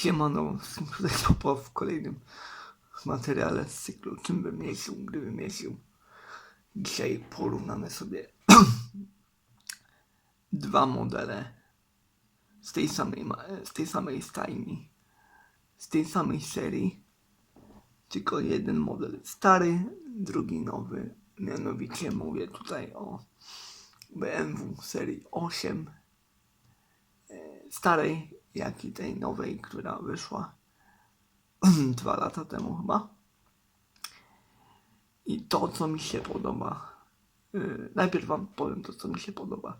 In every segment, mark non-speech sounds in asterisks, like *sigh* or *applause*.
Siemano, *laughs* tutaj Popo w kolejnym materiale z cyklu Czym bym jeździł, gdybym jeździł. Dzisiaj porównamy sobie *clears throat* dwa modele z tej samej, z tej samej stajni, z tej samej serii, tylko jeden model stary, drugi nowy. Mianowicie mówię tutaj o BMW serii 8 starej, jak i tej nowej, która wyszła *clears throat* dwa lata temu chyba. I to, co mi się podoba. Yy, najpierw wam powiem to, co mi się podoba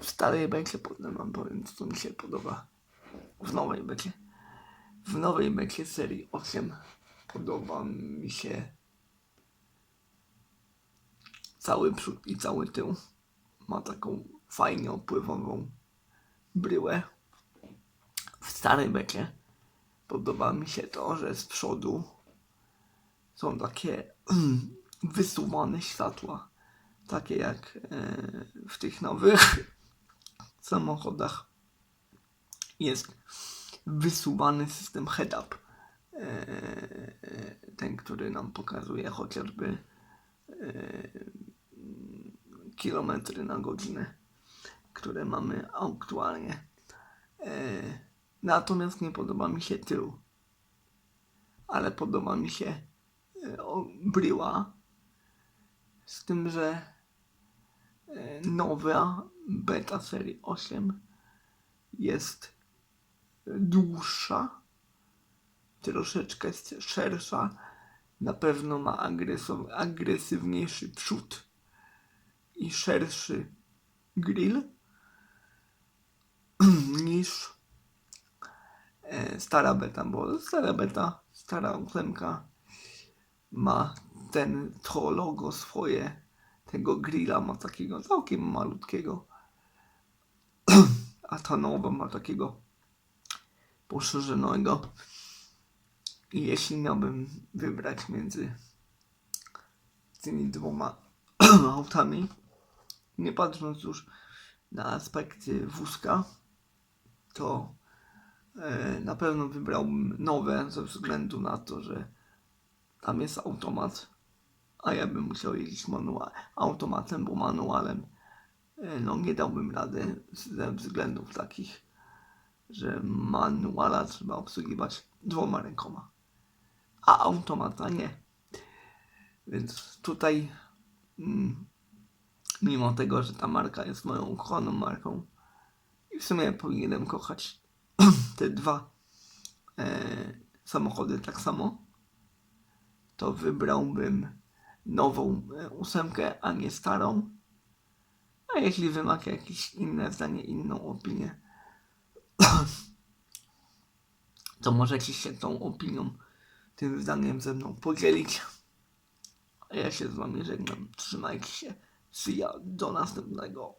w starej becie, potem wam powiem to, co mi się podoba w nowej becie. W nowej becie serii 8 podoba mi się cały przód i cały tył. Ma taką fajnie opływową bryłę w starej becie podoba mi się to, że z przodu są takie *clears throat* wysuwane światła. Takie jak e, w tych nowych *clears throat* samochodach jest wysuwany system head-up. E, Ten, który nam pokazuje chociażby e, kilometry na godzinę, które mamy aktualnie. Natomiast nie podoba mi się tył. Ale podoba mi się e, bryła. Z tym, że e, nowa beta serii 8 jest dłuższa, troszeczkę szersza, na pewno ma agresow- agresywniejszy przód i szerszy grill *clears throat* niż stara beta, bo stara beta, stara ósemka ma ten, to logo swoje, tego grilla ma takiego całkiem malutkiego, *clears throat* a ta nowa ma takiego poszerzonego. I jeśli miałbym wybrać między tymi dwoma *clears throat* autami, nie patrząc już na aspekty wózka, to na pewno wybrałbym nowe ze względu na to, że tam jest automat, a ja bym musiał jeździć automatem, bo manualem e, no nie dałbym rady ze względów takich, że manuala trzeba obsługiwać dwoma rękoma, a automata nie. Więc tutaj, mm, mimo tego, że ta marka jest moją ukochaną marką, i w sumie powinienem kochać *clears throat* te dwa e, samochody tak samo, to wybrałbym nową e, ósemkę, a nie starą. A jeśli wy jakieś inne zdanie, inną opinię, *clears throat* to możecie się tą opinią, tym zdaniem ze mną podzielić. A ja się z wami żegnam. Trzymajcie się. See ya. Do następnego.